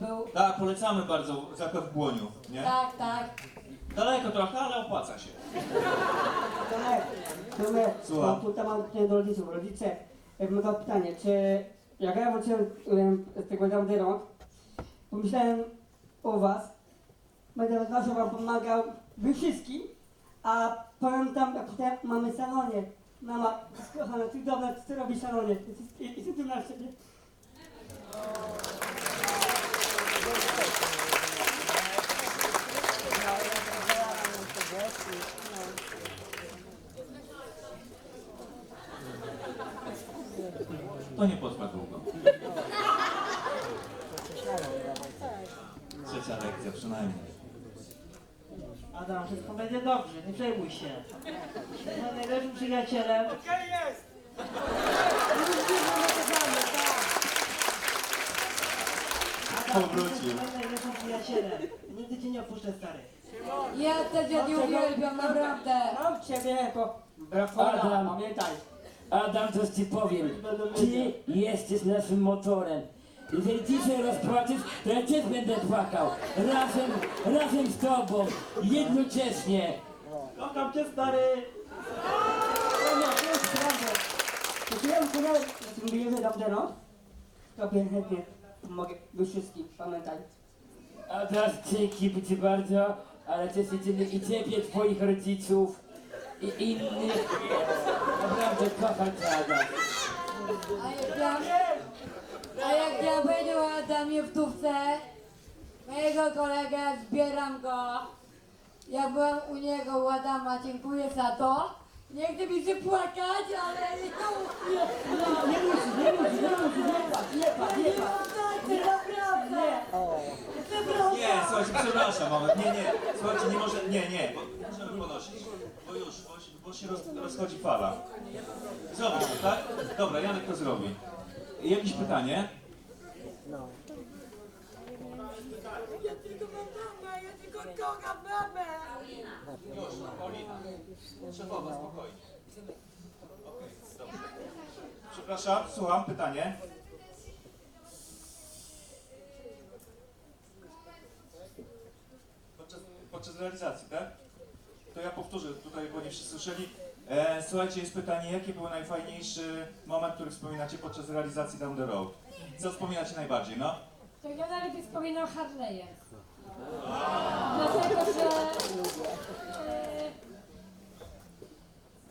był. Tak, polecamy bardzo zakład w Błoniu, nie? Tak, tak. Daleko trochę, ale opłaca się. Tomek, Tomek, Słucham. mam pytanie do rodziców. Rodzice, miał pytanie, czy jak ja wróciłem em, z tego Dowdero, pomyślałem o was, będę zawsze wam pomagał, wy wszystkim, a pamiętam, jak tutaj mamy salonie, mama, kochana, cudowna, co ty robisz salonie, i, i, i co ty masz siebie? To nie potrwa długo. Trzecia lekcja przynajmniej. Adam, wszystko będzie dobrze, nie przejmuj się. Jestem najlepszym przyjacielem. Okej, jest! Powrócił. Nigdy cię nie opuszczę, stary. Ja też ja nie uwielbiam, naprawdę. Mam ciebie jako brafora, Adam. pamiętaj. Adam, coś ci powiem. Ty jesteś naszym motorem. Jeżeli ty się rozpłaczesz, to ja też będę płakał. Razem, razem z tobą. Jednocześnie. Kocham cię, stary! Tomek, to jest prawda. Jeśli ja usunąłem, że mówiłem, że Dowdero, to chętnie pomogę, wy wszystkim, pamiętaj. Adam, dzięki ci bardzo, ale też życzymy i ciebie, twoich rodziców i innych. Naprawdę kocham cię, Adam. A jak ja, a jak ja będę o Adamie w tówce, mojego kolegę, zbieram go. Jak byłem u niego, u Adama, dziękuję za to. Nie chcę mi się płakać, ale nie to Nie musisz, nie musisz, nie musisz, nie płacz, nie płacz, nie nie mam tacy, naprawdę. Przepraszam. Nie, słuchajcie, przepraszam, moment. Nie, nie, słuchajcie, nie może, nie, nie, bo możemy ponosić. Bo już, bo, się- bo się roz, rozchodzi fala. Zobacz, tak? Dobra, Janek to zrobi. Jakieś pytanie? Ja tylko mam mamę, ja tylko kocham mamę. Już, Paulina. Szefowa, spokojnie. Okej, dobrze. Przepraszam, słucham, pytanie. Podczas, podczas realizacji, tak? To ja powtórzę tutaj, bo nie wszyscy słyszeli. E, słuchajcie, jest pytanie, jaki był najfajniejszy moment, który wspominacie podczas realizacji Down the Road? Co wspominacie najbardziej, no? To ja najlepiej wspominam Harley'e. Dlatego, że e,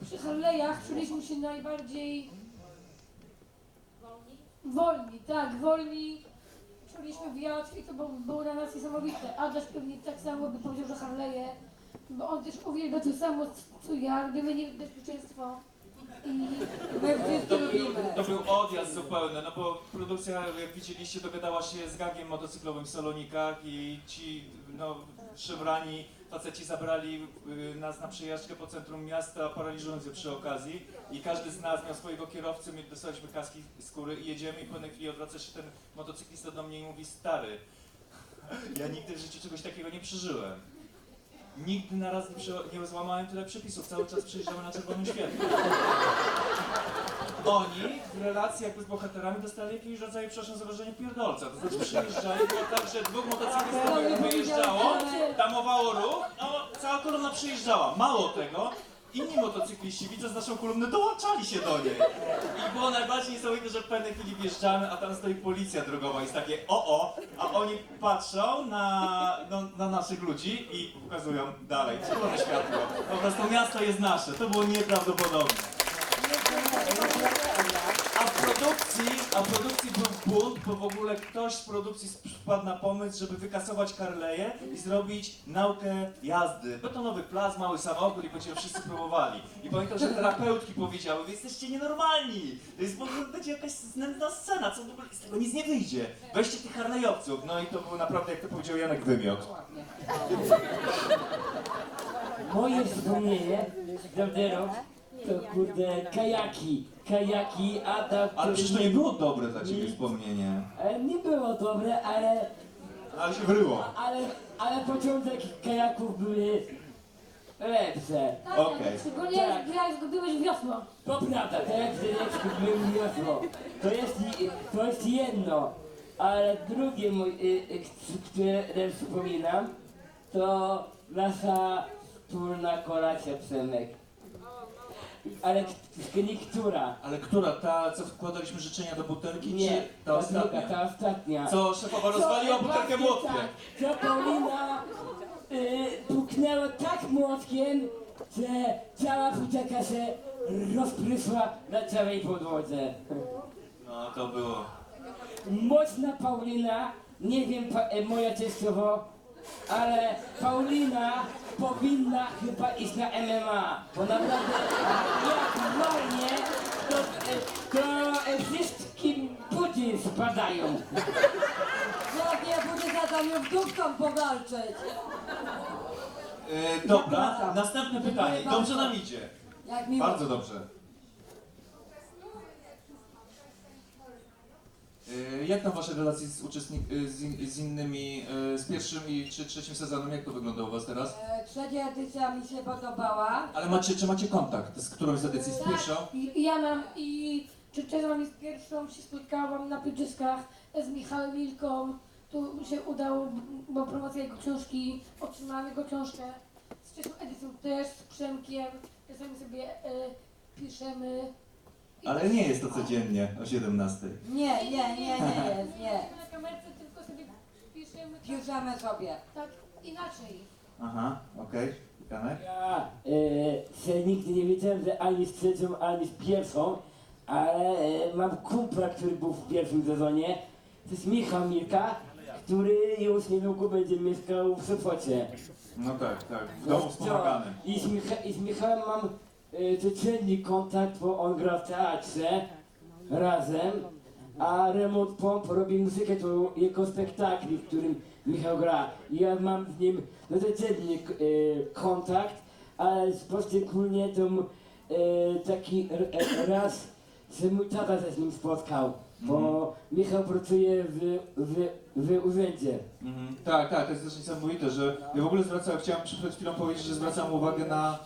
przy Harley'ach czuliśmy się najbardziej wolni, tak, wolni. Czuliśmy wiatr i to było, było dla nas niesamowite. Adaś pewnie tak samo by powiedział, że Harley'e, bo on też uwielbia to samo co ja, lubimy niebezpieczeństwo. I To był odjazd zupełny, no bo produkcja, jak widzieliście, dogadała się z gangiem motocyklowym w Salonikach i ci, no, szemrani faceci zabrali y, nas na przejażdżkę po centrum miasta, paraliżując je przy okazji i każdy z nas miał swojego kierowcę, my dostaliśmy kaski skóry i jedziemy i po pewnej chwili odwraca się ten motocyklista do mnie i mówi, stary, ja nigdy w życiu czegoś takiego nie przeżyłem. Nigdy na raz nie, prze- nie złamałem tyle przepisów, cały czas przejeżdżamy na czerwonym świetle. Oni w relacji jakby z bohaterami dostali jakiegoś rodzaju, przepraszam za wrażenie, pierdolca. To znaczy przyjeżdżali, było tak, że dwóch motocyklistów jak wyjeżdżało, tamowało ruch, no cała kolumna przyjeżdżała. Mało tego, inni motocykliści widząc naszą kolumnę dołączali się do niej. I było najbardziej niesamowite, że w pewnej chwili wjeżdżamy, a tam stoi policja drogowa i jest takie o o, a oni patrzą na, no, na naszych ludzi i pokazują dalej, czerwone światło. Po prostu miasto jest nasze, to było nieprawdopodobne. A w produkcji, a w produkcji był bunt, bo w ogóle ktoś z produkcji wpadł na pomysł, żeby wykasować Harley'e i zrobić naukę jazdy. Betonowy plac, mały samochód i będziemy wszyscy próbowali. I pamiętam, że terapeutki powiedziały, wy jesteście nienormalni, to jest będzie jakaś znętna scena, co w ogóle z tego nic nie wyjdzie. Weźcie tych Harley'owców. No i to był naprawdę, jak to powiedział Janek, wymiot. Moje wspomnienie z Dowdero to kurde kajaki. Kajaki, Adam... Ale przecież to nie było dobre dla ciebie wspomnienie. E, Nie było dobre, ale, Ale się wryło. ale, ale początek kajaków były lepsze. tak, Okej. szczególnie Tak. jak zgubiłeś wiosło. To prawda, to jak zgubiłem wiosło. To jest, to jest jedno. Ale drugie, mój, y, y, które wspominam, to nasza wspólna kolacja Przemek. Ale k- która? Ale która? Ta, co wkładaliśmy życzenia do butelki, Nie, czy ta ta druga, ostatnia? ta ostatnia. Co szefowa rozwaliła butelkę właśnie młotkiem? Tak, co Paulina y, puknęła tak młotkiem, że cała butelka się rozprysła na całej podłodze. No, to było. Mocna Paulina, nie wiem pa, e, moja teściowo, ale Paulina powinna chyba iść na MMA, bo naprawdę jak walnie, to, e, to wszystkim buty spadają. Jak nie będzie za tam wdówką powalczyć. E, dobra, następne pytanie. Dobrze nam idzie. Jak miło. Bardzo dobrze. Jak tam wasze relacje z, uczestnik, e, z, in, z innymi, e, z pierwszym i czy trzecim sezonem? Jak to wygląda u was teraz? E, Trzecia edycja mi się podobała. Ale macie, czy macie kontakt z którąś z edycji? Z pierwszą? I, i ja mam i czy czasami z pierwszą się spotkałam na pieczyskach z Michałem Milką. Tu się udało, bo promocja jego książki, otrzymałam jego książkę. Z trzecią edycją też, z Przemkiem. Czasami sobie e, piszemy. Ale nie jest to codziennie o 17. Nie, nie, nie, nie jest, nie. Na kamerce tylko sobie piszemy tak, Piszemy sobie. tak inaczej. Aha, okej. Janek? Ja e, się nigdy nie wiedziałem, że ani z trzecią, ani z pierwszą, ale e, mam kumpla, który był w pierwszym sezonie. To jest Michał Mirka, który już niedługo będzie mieszkał w Sopocie. No tak, tak. W domu wspomaganym. I z, Micha i z Michałem mam codzienny kontakt, bo on gra w teatrze razem, a Remont Pomp robi muzykę do jego spektakli, w którym Michał gra. I ja mam z nim no, codzienny kontakt, ale poszczególnie to e, taki e, raz, że mój tata się z nim spotkał, bo Michał pracuje w, w, w urzędzie. Mhm. Tak, tak, to jest też niesamowite, że ja w ogóle zwracam, chciałem przed chwilą powiedzieć, że zwracam uwagę na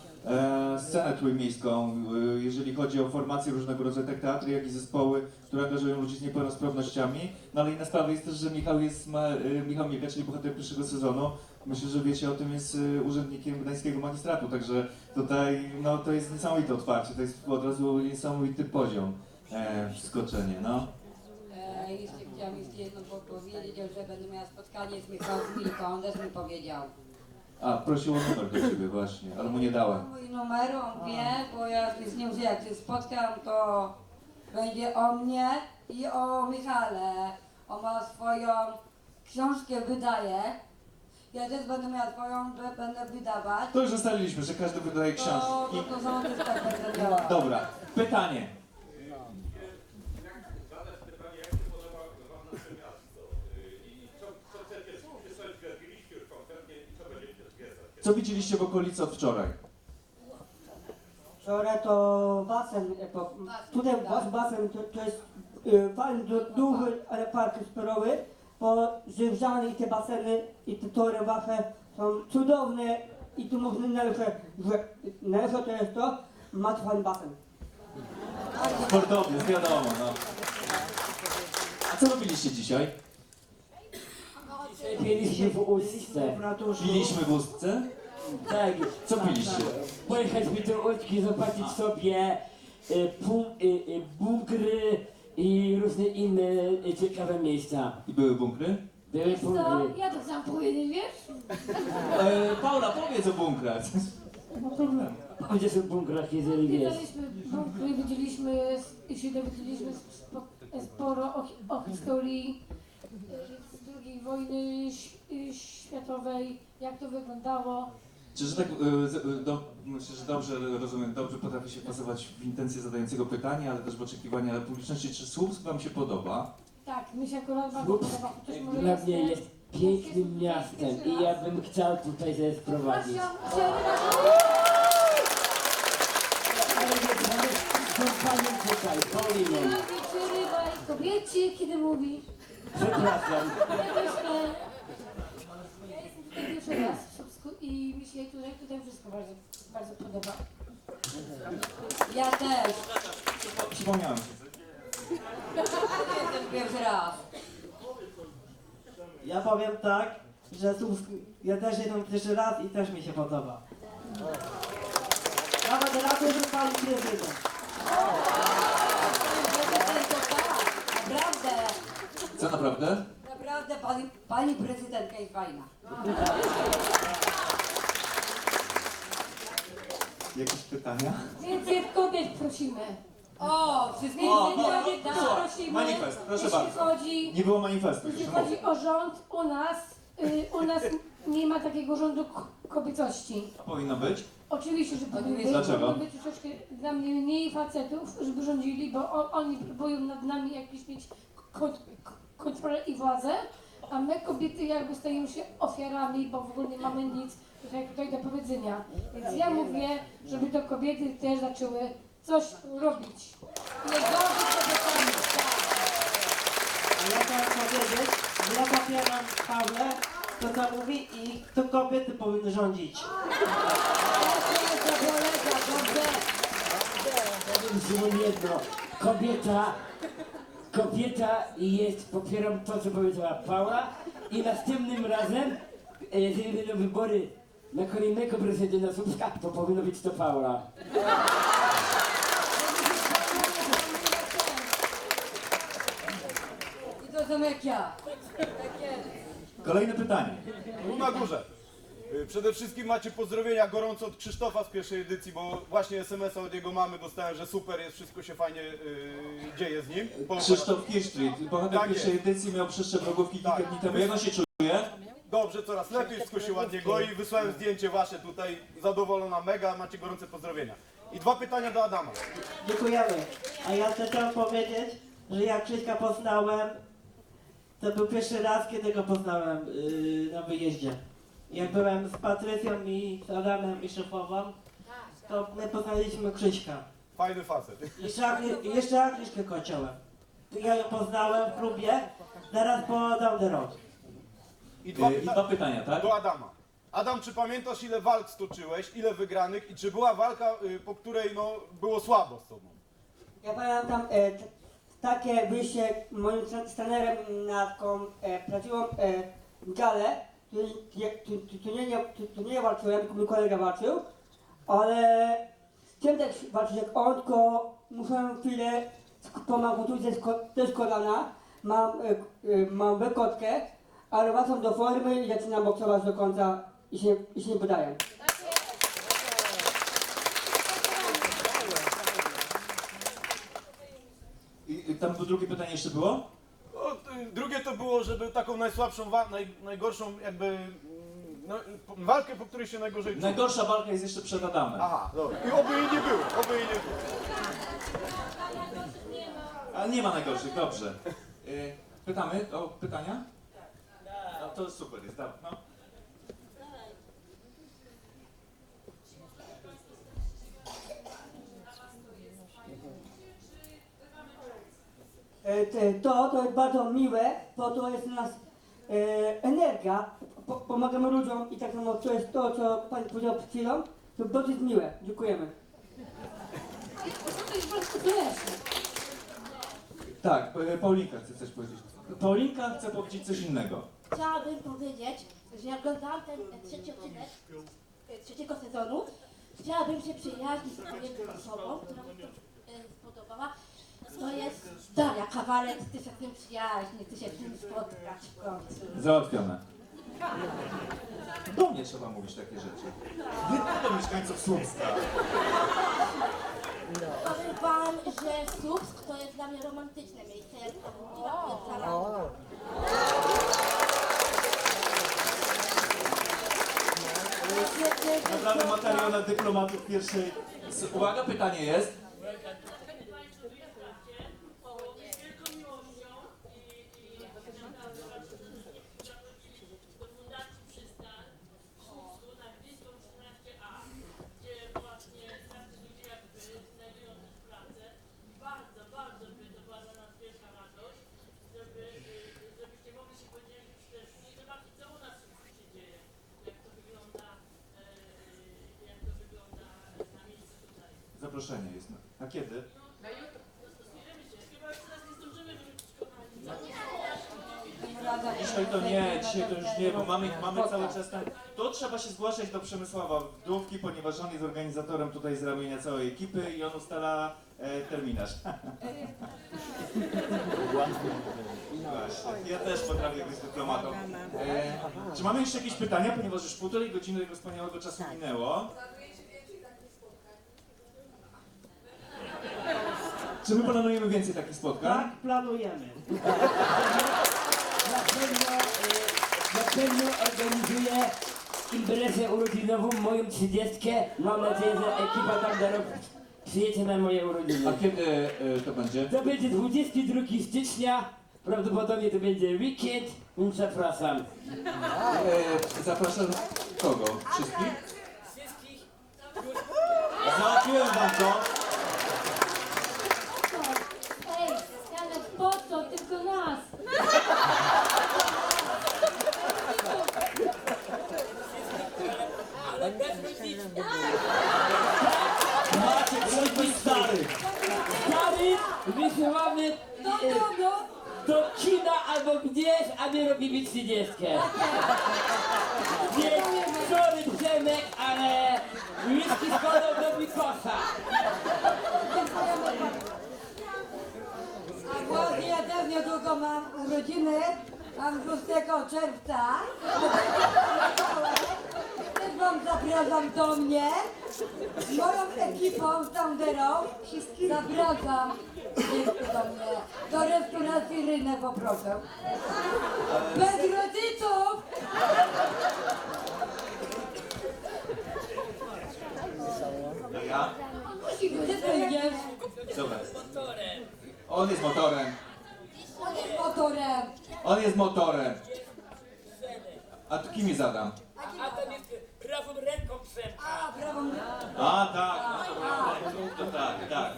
scenę trójmiejską, e, jeżeli chodzi o formacje różnego rodzaju tak teatry, jak i zespoły, które angażują ludzi z niepełnosprawnościami. No ale inna sprawa jest też, że Michał jest, e, Michał Mika, czyli bohater pierwszego sezonu, myślę, że wiecie o tym, jest e, urzędnikiem Gdańskiego Magistratu, także tutaj, no to jest niesamowite otwarcie, to jest od razu niesamowity poziom e, wskoczenie, no. E, jeszcze chciałam jeszcze jedno po- powiedzieć, że będę miała spotkanie z Michałem Milką, on też mi powiedział. A, prosił o numer do ciebie właśnie, ale mu nie dałem. Mój numer, on wie, bo ja z nim, jak się spotkam, to będzie o mnie i o Michale. On ma swoją książkę, wydaje. Ja też będę miała swoją, że będę wydawać. To już ustaliliśmy, że każdy wydaje To, książki. to, to są też tak będę miała. Dobra, pytanie. Co widzieliście w okolicy od wczoraj? Wczoraj to basen, e, po, tutaj wasz basen to, to jest e, fajny, du, duży, ale park sportowy, bo zjeżdżane i te baseny i te tory wasze są cudowne i tu można najlepsze, że najlepsze to jest to, macie fajny basen. Sportowiec, wiadomo, no. A co robiliście dzisiaj? Piliśmy w Ustce. Piliśmy w ustce? Tak. Co piliście? Pojechaliśmy do Łódki zobaczyć sobie e, bum, e, e, bunkry i różne inne e, ciekawe miejsca. I były bunkry? Były Wiesz co, bunkry. ja to sam powiedzieć, wiesz? E, Paula, powiedz o bunkrach. Gdzie są w bunkrach, jeżeli wiesz? Widzieliśmy bunkry, widzieliśmy i się dowiedzieliśmy spo- sporo o, hi- o historii z II wojny ś- światowej, jak to wyglądało. Czy że tak, e, z- e, do, myślę, że dobrze rozumiem, dobrze potrafi się pasować w intencje zadającego pytania, ale też w oczekiwania publiczności. Czy Słupsk wam się podoba? Tak, mi się akurat bardzo podoba, chociaż może Dla mnie jest pięknym miastem i ja bym chciał tutaj się sprowadzić. Ale wiesz, mamy kompanią tutaj, Pauliną. Kobiecie, kiedy mówi. Przepraszam. Ja jestem tutaj pierwszy raz i mi się tutaj, tutaj wszystko bardzo, bardzo podoba. Ja też. Przypomniałem się. Jestem pierwszy raz. Ja powiem tak, że Słupsk, ja też jestem pierwszy raz i też mi się podoba. Ja będę na to, że pani prezydent. Naprawdę, Co naprawdę? naprawdę pani, pani prezydentka jest fajna. Jakieś pytania? Więcej kobiet prosimy. O, wszystkie O, Więcej o, kobiet prosimy. manifest, proszę jeśli bardzo. Chodzi, Nie było manifestu. jeśli proszę chodzi o rząd, u nas, y, u nas nie ma takiego rządu k- kobiecości. Powinno być. Oczywiście, że powinny być, Dlaczego? powinno być troszeczkę dla mnie mniej facetów, żeby rządzili, bo o, oni próbują nad nami jakieś mieć kont kontrolę i władzę, a my kobiety jakby stajemy się ofiarami, bo w ogóle nie mamy nic tutaj, tutaj do powiedzenia. Więc ja mówię, żeby to kobiety też zaczęły coś robić. Nie gorzej kobietami. A ja chciałem powiedzieć, że ja popieram Pawle, to co mówi i to kobiety powinny rządzić. Powiem Szymon jedno. Kobieta, kobieta jest, popieram to, co powiedziała Paula i następnym razem, e, jeżeli będą wybory na kolejnego prezydenta Słupska, to powinno być to Paula. I to są jak ja. Tak jest. Kolejne pytanie. Tu na górze. Y, Przede wszystkim macie pozdrowienia gorąco od Krzysztofa z pierwszej edycji, bo właśnie SMS-a od jego mamy dostałem, że super jest, wszystko się fajnie y, dzieje z nim. Po- Krzysztof Kisztrit, bohater Tak pierwszej jest. edycji, miał przeszczep rogówki kilka Tak. dni temu. Jak on się czuje? Dobrze, coraz lepiej, wszystko się ładnie goi. Wysłałem zdjęcie wasze tutaj, zadowolona mega, macie gorące pozdrowienia. I dwa pytania do Adama. Dziękujemy. A ja też chciałem powiedzieć, że jak Krzyśka poznałem, to był pierwszy raz, kiedy go poznałem yy, na wyjeździe. Jak byłem z Patrycją i z Adamem i szefową, to my poznaliśmy Krzyśka. Fajny facet. Jeszcze, Agni- jeszcze Agnieszkę Kociołem. Ja ją poznałem w klubie, zaraz po Down the Road. I dwa, Y, I pyta- dwa pytania, tak? do Adama. Adam, czy pamiętasz ile walk stoczyłeś, ile wygranych i czy była walka, y, po której no, było słabo z tobą? Ja pamiętam e, t- takie wyjście moim tre- z trenerem na taką e, prawdziwą e, galę, tu, tu, tu, tu, nie, nie, tu, tu nie walczyłem, tylko mój kolega walczył, ale chciałem tak walczyć jak on, tylko musiałem chwilę pomagać tu ze sko- też kolana, mam, e, e, mam wykotkę, ale wracam do formy i zaczynam boksować do końca i się, i się nie podaję. I, I tam drugie pytanie jeszcze było? Y, drugie to było, żeby taką najsłabszą, wa- naj, najgorszą jakby mm, no, po- walkę, po której się najgorzej czuł. Najgorsza walka jest jeszcze przed Adamem. Aha, dobra. I oby jej nie było, oby jej nie było. A nie ma najgorszych, dobrze. Y, pytamy o pytania? To super jest, dawaj. No. E, To, to jest bardzo miłe, bo to jest nas e, energia, po, pomagamy ludziom i tak samo to jest to, co Pan powiedział przed chwilą, to bardzo jest miłe. Dziękujemy. Tak, y, Paulinka chce coś powiedzieć. Paulinka chce powiedzieć coś innego. Chciałabym powiedzieć, że jak oglądałam ten trzeci odcinek e, trzeciego sezonu, chciałabym się przyjaźnić z tą jedną osobą, która mi się e, spodobała. To jest Daria Kawalec, ty się z tym przyjaźnić, ty się z tym spotkać w końcu. Załatwione. Do mnie trzeba mówić takie rzeczy. Nie do mieszkańców Słupska. Powiem wam, że Słupsk to jest dla mnie romantyczne miejsce, jak to mówiła Nagramy materiał na dyplomatów pierwszej. Uwaga, pytanie jest. Zaproszenie jest. na- kiedy? Damy radę Dzisiaj to nie, dzisiaj to już nie, bo mamy, mamy cały czas tam. To trzeba się zgłaszać do Przemysława Wdówki, ponieważ on jest organizatorem tutaj z ramienia całej ekipy i on ustala e, terminarz. Właśnie, ja też potrafię być dyplomatą. E, czy mamy jeszcze jakieś pytania, ponieważ już półtorej godziny tego wspaniałego czasu minęło. Czy my planujemy więcej takich spotkań? Tak planujemy. Na pewno, e, na pewno organizuję imprezę urodzinową, moją trzydziestkę. Mam nadzieję, że ekipa tak na rok przyjedzie na moje A urodziny. kiedy e, to będzie? To będzie 22 stycznia, prawdopodobnie to będzie weekend, więc zapraszam. E, zapraszam kogo? Wszystkich? Wszystkich Załatwiłem wam to. Ej, ale po co? Tylko nas. Macie wszystkich starych. stary wysyłamy No, e, no, no. do kina albo gdzieś, a my robimy trzydziestkę. Więc sorry Przemek, ale whisky z do Mikosa. A właśnie ja też niedługo mam urodziny. Mam 6 czerwca. Też wam zapraszam do mnie. Z moją ekipą, z Sounderą. Zapraszam do mnie. Do restauracji Rynę poproszę. Bez rodziców! Ja? Gdzie ty idziesz? Dobra. On jest motorem. On jest motorem. On jest motorem. A tu kim je zadam? A to jest prawą ręką Przemka. A, prawą A, tak. No to tak, tak.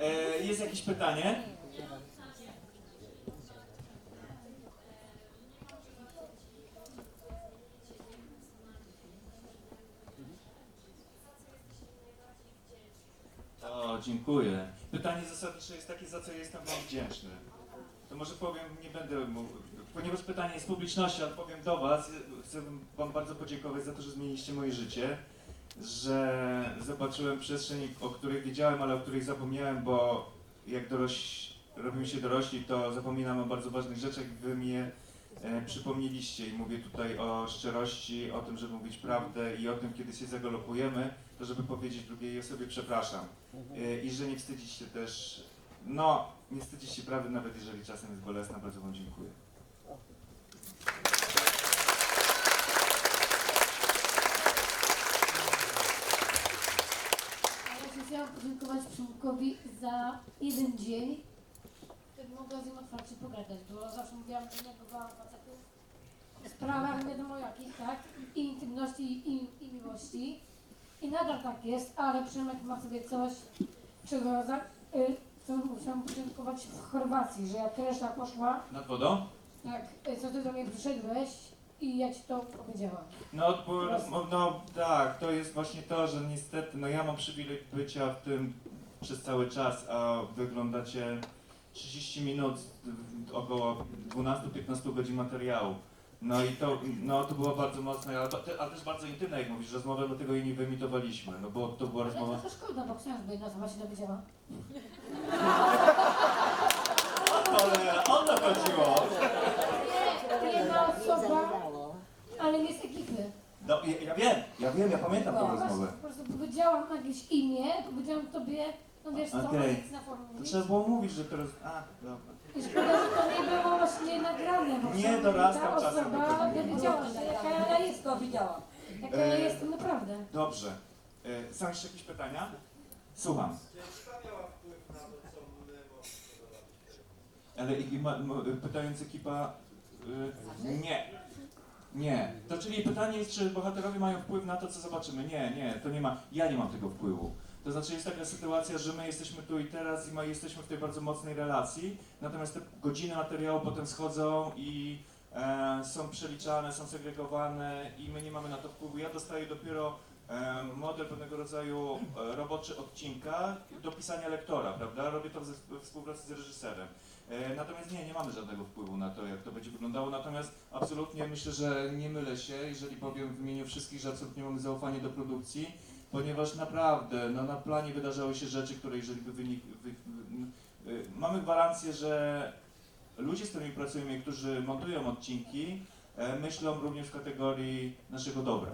E, jest jakieś pytanie? O, dziękuję. Pytanie zasadnicze jest takie, za co jestem Wam wdzięczny. To może powiem, nie będę mówił, ponieważ pytanie jest publiczności, ale powiem do Was. Chcę Wam bardzo podziękować za to, że zmieniliście moje życie, że zobaczyłem przestrzeń, o której wiedziałem, ale o której zapomniałem, bo jak doroś, robimy się dorośli, to zapominam o bardzo ważnych rzeczach. Wy mi je e, przypomnieliście i mówię tutaj o szczerości, o tym, żeby mówić prawdę i o tym, kiedy się zagalopujemy, to żeby powiedzieć drugiej osobie przepraszam. E, I że nie wstydzić się też, no, nie wstydzić się prawdy, nawet jeżeli czasem jest bolesna. Bardzo Wam dziękuję. Chciałam podziękować Przemkowi za jeden dzień, kiedy mogłam z nim otwarcie pogadać, bo zawsze mówiłam, że nie byłam facetów o sprawach nie wiadomo jakich, tak? I intymności, i, i miłości. I nadal tak jest, ale Przemek ma sobie coś, czego za, y, co musiałam podziękować w Chorwacji, że jak reszta poszła, Nad wodą? jak y, co ty do mnie przyszedłeś i ja ci to powiedziałam. No, bo, no, no tak, to jest właśnie to, że niestety, no ja mam przywilej bycia w tym przez cały czas, a wyglądacie 30 minut, y, około 12-15 godzin materiału. No i to, no to było bardzo mocne, ale, te- ale też bardzo intymne, jak mówisz, rozmowę, dlatego jej nie wyemitowaliśmy, no bo to była Ale rozmowa... trochę szkoda, bo ksiądz by jedna osoba się dowiedziała. Ale o to chodziło! Nie, jedna osoba, ale nie z ekipy. No, ja, ja wiem, ja wiem, ja pamiętam Po rozmowę. po prostu powiedziałam jakieś imię, powiedziałam tobie, no wiesz co, Okej. nic na forum To trzeba było mówić, że teraz... A, dobra. I szkoda, że to nie było właśnie nagrane, bo Nie przynajmniej dorastam ta czasem do osoba tego. dowiedziała się, jaka ja jestem, To widziałam. jaka ja E, jestem naprawdę. Dobrze. E, Są jeszcze jakieś pytania? Słucham. Ale ma, pytając ekipa... Y, nie. Nie. To czyli pytanie jest, czy bohaterowie mają wpływ na to, co zobaczymy. Nie, nie, to nie ma. Ja nie mam tego wpływu. To znaczy jest taka sytuacja, że my jesteśmy tu i teraz i my jesteśmy w tej bardzo mocnej relacji, natomiast te godziny materiału potem schodzą i e, są przeliczane, są segregowane i my nie mamy na to wpływu. Ja dostaję dopiero e, model pewnego rodzaju e, roboczy odcinka do pisania lektora, prawda? Robię to we współpracy z reżyserem. E, Natomiast nie, nie mamy żadnego wpływu na to, jak to będzie wyglądało. Natomiast absolutnie myślę, że nie mylę się, jeżeli powiem w imieniu wszystkich, że absolutnie mamy zaufanie do produkcji, ponieważ naprawdę no, na planie wydarzały się rzeczy, które jeżeli by wynik... Wy, wy, y, mamy gwarancję, że ludzie, z którymi pracujemy, którzy montują odcinki, e, myślą również w kategorii naszego dobra.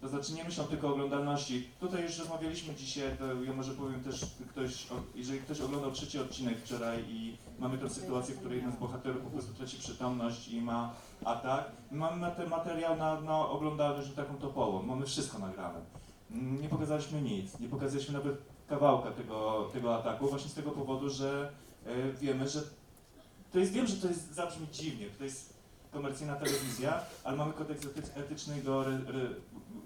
To znaczy nie myślą tylko o oglądalności. Tutaj już rozmawialiśmy dzisiaj, to ja może powiem też, ktoś, jeżeli ktoś oglądał trzeci odcinek wczoraj i mamy tę sytuację, w której jeden z bohaterów po prostu traci przytomność i ma atak, mamy ten materiał na, na oglądalność taką topową, mamy wszystko nagrane. Nie pokazaliśmy nic, nie pokazaliśmy nawet kawałka tego, tego ataku, właśnie z tego powodu, że e, wiemy, że to jest, wiem, że to jest, zabrzmi dziwnie, to jest komercyjna telewizja, ale mamy kodeks ety- etyczny i go re, re,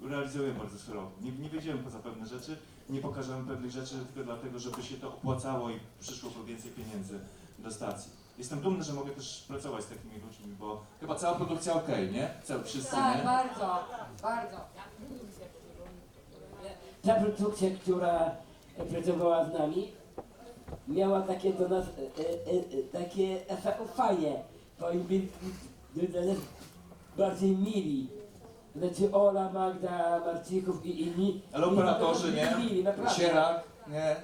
realizujemy bardzo surowo. Nie, nie poza pewne rzeczy, nie pokażemy pewnych rzeczy tylko dlatego, żeby się to opłacało i przyszło po więcej pieniędzy do stacji. Jestem dumny, że mogę też pracować z takimi ludźmi, bo chyba cała produkcja okej, nie? Cały, wszyscy, Tak, nie? bardzo, bardzo. Ta produkcja, która pracowała z nami, miała takie do nas, e, e, e, takie zaufanie. Powinni być nas bardziej mili. Znaczy Ola, Magda, Marcichów i inni. Ale operatorzy, Byli nie? Mili, naprawdę. Sierak, nie?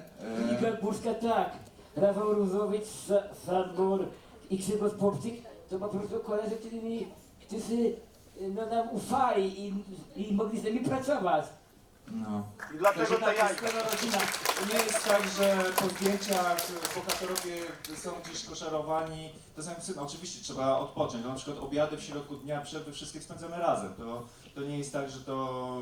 E, tak, Rafał Rózowicz, Sa- Sadbor i Grzegorz Popczyk to po prostu koledzy, którymi, którzy no, nam ufali i, i mogli z nami pracować. No. I dlatego tak, jest jajka. rodzina. To nie jest tak, że po zdjęciach bohaterowie są gdzieś koszarowani. To są, no, oczywiście trzeba odpocząć. Na przykład obiady w środku dnia, przerwy, wszystkie spędzamy razem. To, to nie jest tak, że to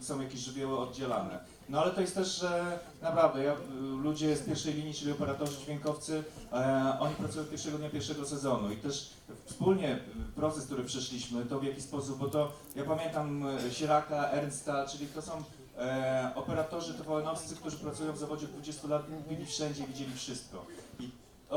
y, są jakieś żywioły oddzielane. No ale to jest też, że naprawdę ja, y, ludzie z pierwszej linii, czyli operatorzy, dźwiękowcy, e, oni pracują od pierwszego dnia pierwszego sezonu i też wspólnie y, proces, który przeszliśmy, to w jaki sposób, bo to ja pamiętam Sieraka, Ernsta, czyli to są e, operatorzy TVN-owscy, którzy pracują w zawodzie od 20 lat, byli wszędzie, widzieli wszystko. I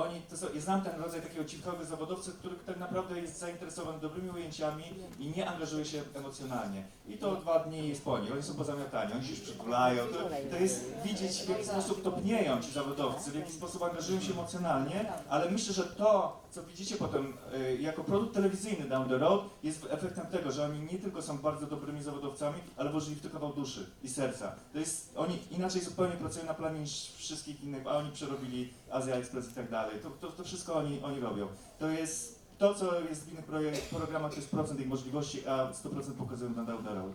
oni, to są, ja znam ten rodzaj takiego cichego zawodowca, który tak naprawdę jest zainteresowany dobrymi ujęciami i nie angażuje się emocjonalnie. I to dwa dni jest po nich, oni są pozamiatani, oni się już przytulają. To, to jest widzieć w jaki sposób topnieją ci zawodowcy, w jaki sposób angażują się emocjonalnie, ale myślę, że to, co widzicie potem y, jako produkt telewizyjny down the road, jest efektem tego, że oni nie tylko są bardzo dobrymi zawodowcami, ale włożyli w to kawał duszy i serca. To jest, oni inaczej zupełnie pracują na planie niż wszystkich innych, a oni przerobili Azja Express i tak dalej. To, to, to wszystko oni, oni robią. To jest to, co jest w innych projek- programach, to jest procent ich możliwości, a 100% pokazują na down the road.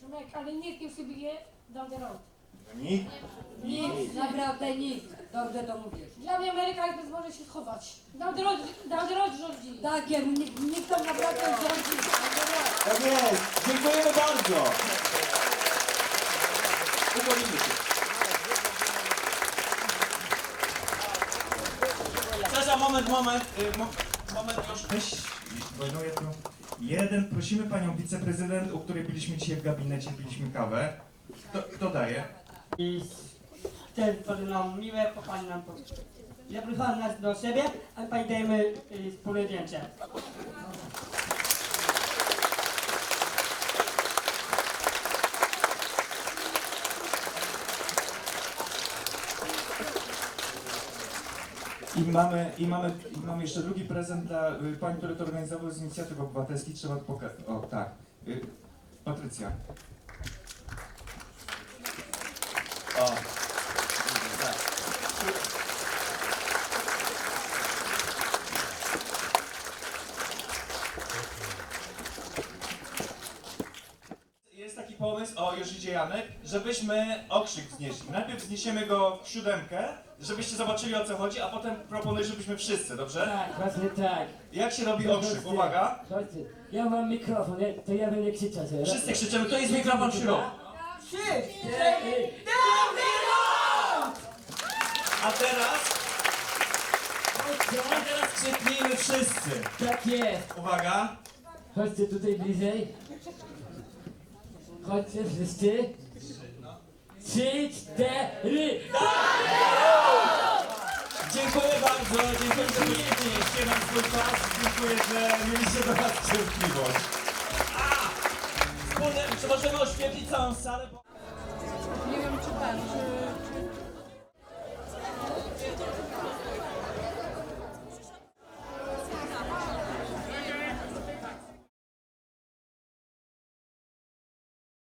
Szymek, ale nikt nie przybije down the road. Nikt Nikt, naprawdę nikt. Dobrze to mówisz. Dla mnie Ameryka jakby może się schować. Down the road, down the road rządzi. Tak, jak nikt, nikt tam naprawdę rządzi. Tak jest! Dziękujemy bardzo! Uwolnimy się. Moment, moment, y, mo, moment już. Weź, wojnuję tu. Jeden, prosimy panią wiceprezydent, u której byliśmy dzisiaj w gabinecie, piliśmy kawę. Kto, kto daje? I te to nam miłe, bo pani nam to zaprosiła nas do siebie, a pani dajemy y, wspólne zdjęcie. I mamy, i mamy, i mamy jeszcze drugi prezent dla y, pań, które to organizowały z inicjatyw obywatelskich. Trzeba pokazać. O, tak. Y, Patrycja. O. Tak. Jest taki pomysł, o już idzie Janek, żebyśmy okrzyk wznieśli. Najpierw wzniesiemy go w siódemkę, żebyście zobaczyli o co chodzi, a potem proponuję, żebyśmy wszyscy, dobrze? Tak, właśnie tak. Jak się robi okrzyk? Uwaga! Chodźcie, ja mam mikrofon, ja- to ja będę krzyczeć. Wszyscy krzyczymy, to jest mikrofon w środku. A teraz, a teraz krzyknijmy wszyscy. Tak jest. Uwaga! Chodźcie tutaj bliżej. Chodźcie wszyscy. Trzy, cztery. Dziękuję bardzo, dziękuję, że mieliście nam swój czas, dziękuję, że mieliście do nas cierpliwość. A! Wspólne, jeszcze możemy oświetlić całą salę, bo... Nie wiem czy ten, czy